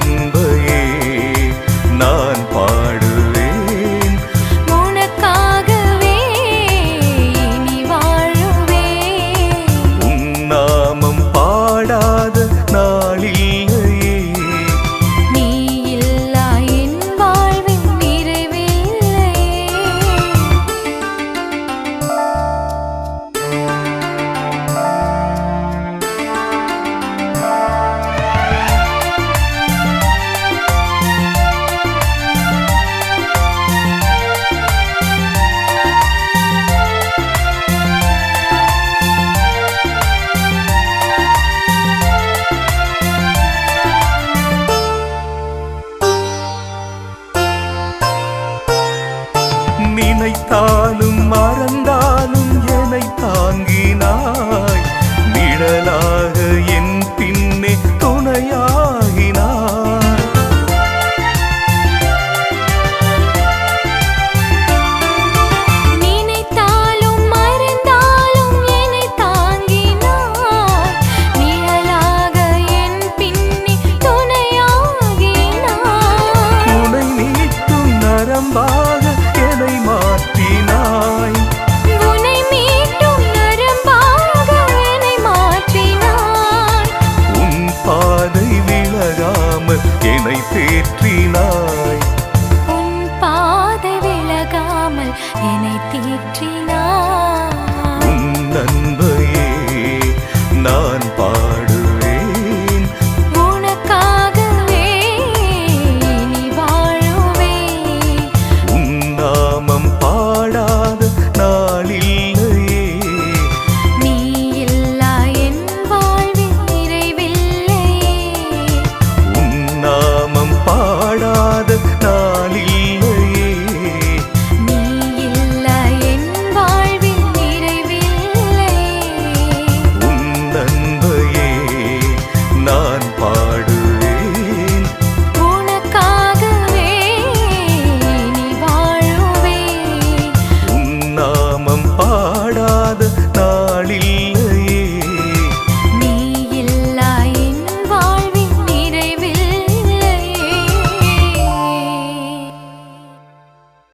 நண்பர் நினைத்தாலும் மறந்த వచ్చినా నన్ను